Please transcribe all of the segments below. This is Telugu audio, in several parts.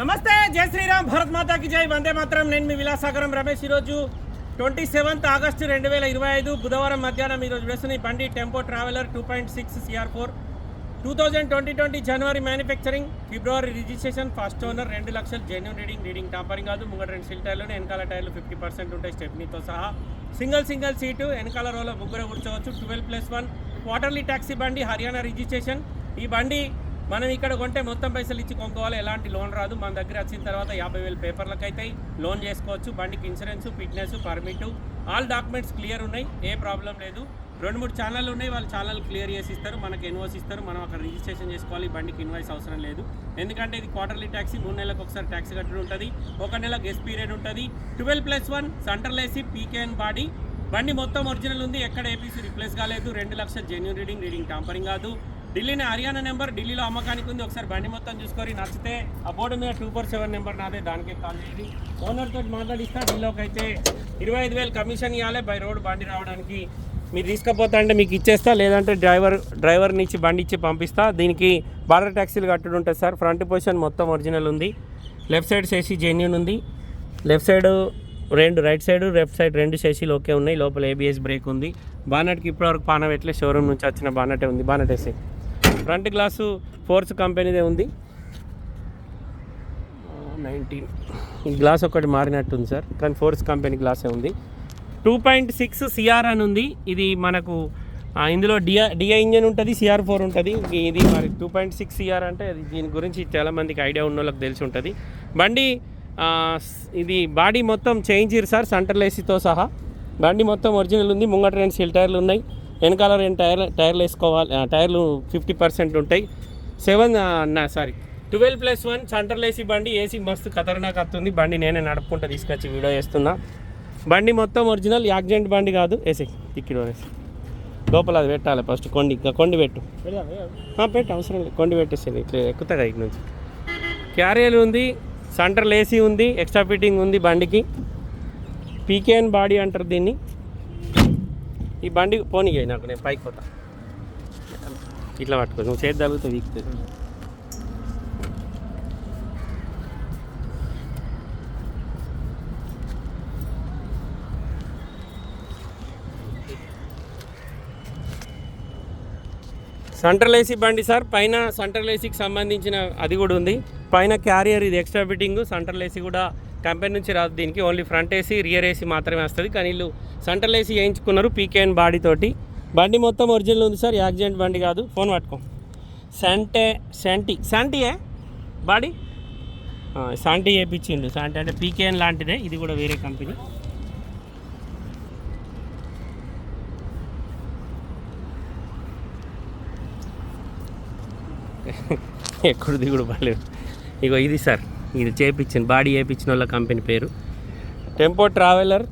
నమస్తే జై శ్రీరామ్ భరత్ మాతాకి జై వందే మాత్రం. నేను మీ విలాసాగరం రమేష్ ఈరోజు ట్వంటీ సెవెంత్ ఆగస్టు రెండు వేల ఇరవై ఐదు బుధవారం మధ్యాహ్నం ఈరోజు వేసిన బండి tempo traveller two point six C R four. Two thousand twenty twenty January manufacturing February registration first owner రెండు లక్షలు జెన్యున్ రీడింగ్ రీడింగ్ టాపరింగ్ కాదు ముంగట రెండు సిల్ టైర్లు వెనకాల టైర్లు ఫిఫ్టీ పర్సెంట్ ఉంటాయి స్టెప్నీతో సహా. సింగిల్ సింగిల్ సీటు వెనకాల రోలో ముగ్గురు కూర్చోవచ్చు twelve plus one. Quarterly taxi బండి హర్యానా రిజిస్ట్రేషన్ ఈ బండి మనం ఇక్కడ కొంటే మొత్తం పైసలు ఇచ్చి కొనుక్కోవాలి. ఎలాంటి లోన్ రాదు. మన దగ్గర వచ్చిన తర్వాత యాభై వేలు పేపర్లకు అయితే లోన్ చేసుకోవచ్చు. బండికి insurance fitness permit all documents clear ఉన్నాయి. ఏ ప్రాబ్లం లేదు. రెండు మూడు ఛానళ్ళు ఉన్నాయి. వాళ్ళు ఛానల్ క్లియర్ చేసి ఇస్తారు మనకి ఇన్వాయిస్ ఇస్తారు. మనం అక్కడ రిజిస్ట్రేషన్ చేసుకోవాలి. ఈ బండికి ఇన్వాయిస్ అవసరం లేదు. ఎందుకంటే ఇది క్వార్టర్లీ ట్యాక్సీ. మూడు నెలలకు ఒకసారి ట్యాక్సీ కట్టడం ఉంటుంది. ఒక నెల గెస్ట్ పీరియడ్ ఉంటుంది. Twelve plus one central AC PKN body. బండి మొత్తం ఒరిజినల్ ఉంది. ఎక్కడ ఏపీసీ రిప్లేస్ కాలేదు. రెండు లక్షల జెన్యున్ రీడింగ్ రీడింగ్ టాంపరింగ్ కాదు. ఢిల్లీని హర్యానా నెంబర్ ఢిల్లీలో అమ్మకానికి ఉంది. ఒకసారి బండి మొత్తం చూసుకొని నచ్చితే ఆ బోర్డు మీద టూ ఫోర్ సెవెన్ నెంబర్ నాదే దానికే కాల్ చేయండి. ఓనర్తో మాట్లాడిస్తా ఢిల్లీలోకి అయితే ఇరవై ఐదు వేలు కమిషన్ ఇవ్వాలి బై రోడ్ బండి రావడానికి మీరు తీసుకపోతా అంటే మీకు ఇచ్చేస్తా లేదంటే డ్రైవర్ డ్రైవర్ నుంచి బండి ఇచ్చి పంపిస్తా. దీనికి బార్డర్ ట్యాక్సీలు కట్టుడు ఉంటుంది సార్ ఫ్రంట్ పొజిషన్ మొత్తం ఒరిజినల్ ఉంది. లెఫ్ట్ సైడ్ చేసి జెన్యున్ ఉంది. లెఫ్ట్ సైడ్ రెండు రైట్ సైడ్ లెఫ్ట్ సైడ్ రెండు సేసీలు ఓకే ఉన్నాయి. లోపల ఏబిఎస్ బ్రేక్ ఉంది. బానట్కి ఇప్పటివరకు పాన పెట్టలే షోరూమ్ నుంచి వచ్చిన బానటే ఉంది. బానట్ వేసి ఫ్రంట్ గ్లాసు ఫోర్స్ కంపెనీదే ఉంది. నైన్టీన్. ఈ గ్లాస్ ఒకటి మారినట్టు ఉంది సార్ కానీ ఫోర్స్ కంపెనీ గ్లాసే ఉంది. టూ పాయింట్ సిక్స్ సిఆర్ అని ఉంది. ఇది మనకు ఇందులో డిఐ డిఐ ఇంజన్ ఉంటుంది సిఆర్ ఫోర్ ఉంటుంది. ఇది మరి టూ పాయింట్ సిక్స్ సిఆర్ అంటే అది దీని గురించి చాలామందికి ఐడియా ఉన్న వాళ్ళకి తెలిసి ఉంటుంది. బండి ఇది బాడీ మొత్తం చేంజ్ సార్ సెంటర్ ఏసీతో సహా. బండి మొత్తం ఒరిజినల్ ఉంది ముంగట రెండు సీల్ టైర్లు ఉన్నాయి. వెనకాల రెండు టైర్లు టైర్లు వేసుకోవాలి ఆ, టైర్లు ఫిఫ్టీ పర్సెంట్ ఉంటాయి. Seven sorry twelve plus one సెంటర్లు ఏసీ బండి ఏసీ మస్తు ఖతర్నాక్ వస్తుంది. బండి నేనే నడుపుకుంటా తీసుకొచ్చి వీడియో చేస్తున్నా. బండి మొత్తం ఒరిజినల్ యాక్సిడెంట్ బండి కాదు. ఏసీ టిక్కిలో వేసి? లోపల అది పెట్టాలి ఫస్ట్ కొండి ఇంకా కొండి పెట్టు. ఆ, పెట్టు అవసరం లేదు. కొండి పెట్టేసేది ఇట్లా ఎక్కుతాగా ఇక నుంచి. క్యారియర్ ఉంది సెంటర్లు ఏసీ ఉంది ఎక్స్ట్రా ఫిట్టింగ్ ఉంది బండికి. పీకేఎన్ బాడీ అంటారు దీన్ని. ఈ బండి పోనీగా నాకు నేను పైకి పోతా. ఇట్లా పట్టుకో నువ్వు చేతి తగ్గుతూ వీక్తుంది సెంట్రల్ ఏసీ బండి సార్ పైన సెంట్రల్ ఏసీకి సంబంధించిన అది కూడా ఉంది. పైన క్యారియర్ ఇది ఎక్స్ట్రా ఫిట్టింగ్ సెంట్రల్ ఏసీ కూడా కంపెనీ నుంచి రాదు దీనికి only front AC rear AC మాత్రమే వస్తుంది. కానీ వీళ్ళు సెంట్రల్ ఏసీ వేయించుకున్నారు పీకేఎన్ బాడీ బండి మొత్తం ఒరిజినల్ ఉంది సార్ యాక్సిడెంట్ బండి కాదు ఫోన్ పట్టుకో. శాంటే శాంటీ శాంటీయే బాడీ? శాంటీ వేయించిండు. శాంటీ అంటే పీకేఎన్ లాంటిదే ఇది కూడా వేరే కంపెనీ. ఎక్కడ దిగుడు బాగాలేదు ఇగో ఇది సార్. ఇది చేపించింది. బాడీ చేయించిన వాళ్ళ కంపెనీ పేరు. Tempo Traveller.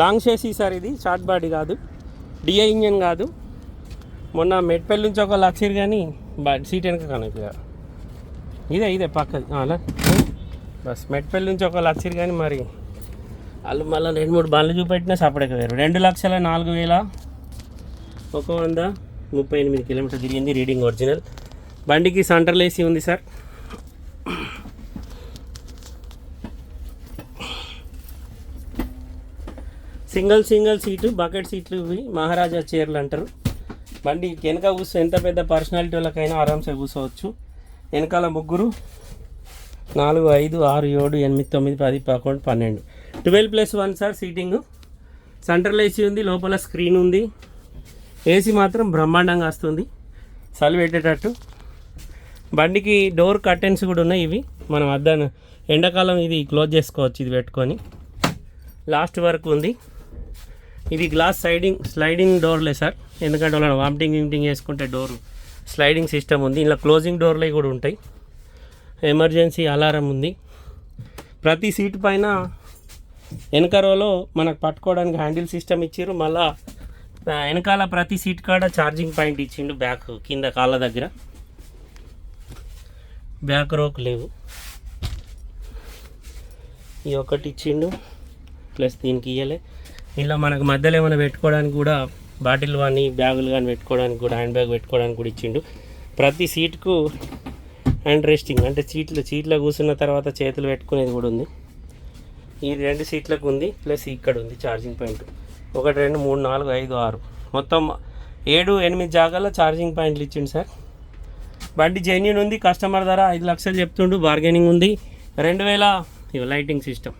లాంగ్ చేసి సార్ ఇది షార్ట్ బాడీ కాదు. డిఐ ఇంజన్ కాదు. మొన్న మెట్పల్లి నుంచి ఒక లక్షర్ కానీ బా సీట్ వెనక కనెక్ట్ ఇదే ఇదే పక్కది అలా. బస్ మెట్పల్లి నుంచి ఒక లక్షర్ కానీ మరి వాళ్ళు మళ్ళీ రెండు మూడు బండ్లు చూపెట్టినా సపరేట్ వేరు రెండు లక్షల నాలుగు వేల ఒక వంద ముప్పై ఎనిమిది కిలోమీటర్ తిరిగింది రీడింగ్ ఒరిజినల్. బండికి సెంట్రల్ ఉంది sir. Single single seat bucket సీట్లు ఇవి మహారాజా చీరలు అంటారు. బండి వెనక కూర్చో ఎంత పెద్ద పర్సనాలిటీ వాళ్ళకైనా ఆరామ్సే కూర్చోవచ్చు వెనకాల ముగ్గురు నాలుగు ఐదు ఆరు ఏడు ఎనిమిది తొమ్మిది పది పదకొండు పన్నెండు. Twelve plus one sir seating. Central AC ఉంది లోపల స్క్రీన్ ఉంది. ఏసీ మాత్రం బ్రహ్మాండంగా వస్తుంది. చలి పెట్టేటట్టు. బండికి డోర్ కర్టెన్స్ కూడా ఉన్నాయి ఇవి. మనం అద్దాను ఎండాకాలం ఇది క్లోజ్ చేసుకోవచ్చు ఇది పెట్టుకొని. లాస్ట్ వరకు ఉంది. ఇది గ్లాస్ స్లైడింగ్ స్లైడింగ్ డోర్లే సార్. ఎందుకంటే వాళ్ళని వామిటింగ్ గిమిటింగ్ చేసుకుంటే డోర్ స్లైడింగ్ సిస్టమ్ ఉంది. ఇలా క్లోజింగ్ డోర్లే కూడా ఉంటాయి. ఎమర్జెన్సీ అలారం ఉంది. ప్రతి సీట్ పైన వెనక రోలో మనకు పట్టుకోవడానికి హ్యాండిల్ సిస్టమ్ ఇచ్చారు మళ్ళా వెనకాల ప్రతి సీట్ కాడ ఛార్జింగ్ పాయింట్ ఇచ్చిండు బ్యాక్ కింద కాళ్ళ దగ్గర. బ్యాక్ రోక్ లేవు. ఈ ఒకటి ఇచ్చిండు. ప్లస్ దీనికి ఇయ్యలే. ఇలా మనకు మధ్యలో ఏమైనా పెట్టుకోవడానికి కూడా బాటిల్ కానీ బ్యాగులు కానీ పెట్టుకోవడానికి కూడా హ్యాండ్ బ్యాగ్ పెట్టుకోవడానికి కూడా ఇచ్చిండు. ప్రతి సీట్కు హ్యాండ్ రెస్టింగ్ అంటే సీట్లు సీట్లో కూర్చున్న తర్వాత చేతులు పెట్టుకునేది కూడా ఉంది. ఈ రెండు సీట్లకు ఉంది ప్లస్ ఇక్కడ ఉంది ఛార్జింగ్ పాయింట్. ఒకటి రెండు మూడు నాలుగు ఐదు ఆరు. మొత్తం ఏడు ఎనిమిది జాగాల్లో ఛార్జింగ్ పాయింట్లు ఇచ్చిండు సార్. బండి జెన్యున్ ఉంది కస్టమర్ ధర ఐదు లక్షలు చెప్తుండు బార్గెనింగ్ ఉంది. రెండు వేల లైటింగ్ సిస్టమ్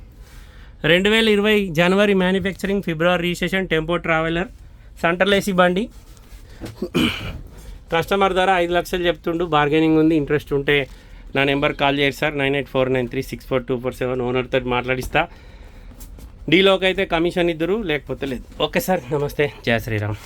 రెండు వేల ఇరవై జనవరి మ్యానుఫ్యాక్చరింగ్ ఫిబ్రవరి రిజిస్ట్రేషన్ టెంపో ట్రావెలర్ సెంటర్లేసి బండి. కస్టమర్ ధర ఐదు లక్షలు చెప్తుండు. బార్గెనింగ్ ఉంది. ఇంట్రెస్ట్ ఉంటే నా నెంబర్ కాల్ చేయరు sir. Nine eight four nine three six four two four seven ఓనర్తో మాట్లాడిస్తా. డీలోకి అయితే కమిషన్ ఇద్దరు లేకపోతే లేదు. Okay sir. నమస్తే. జయ శ్రీరామ్.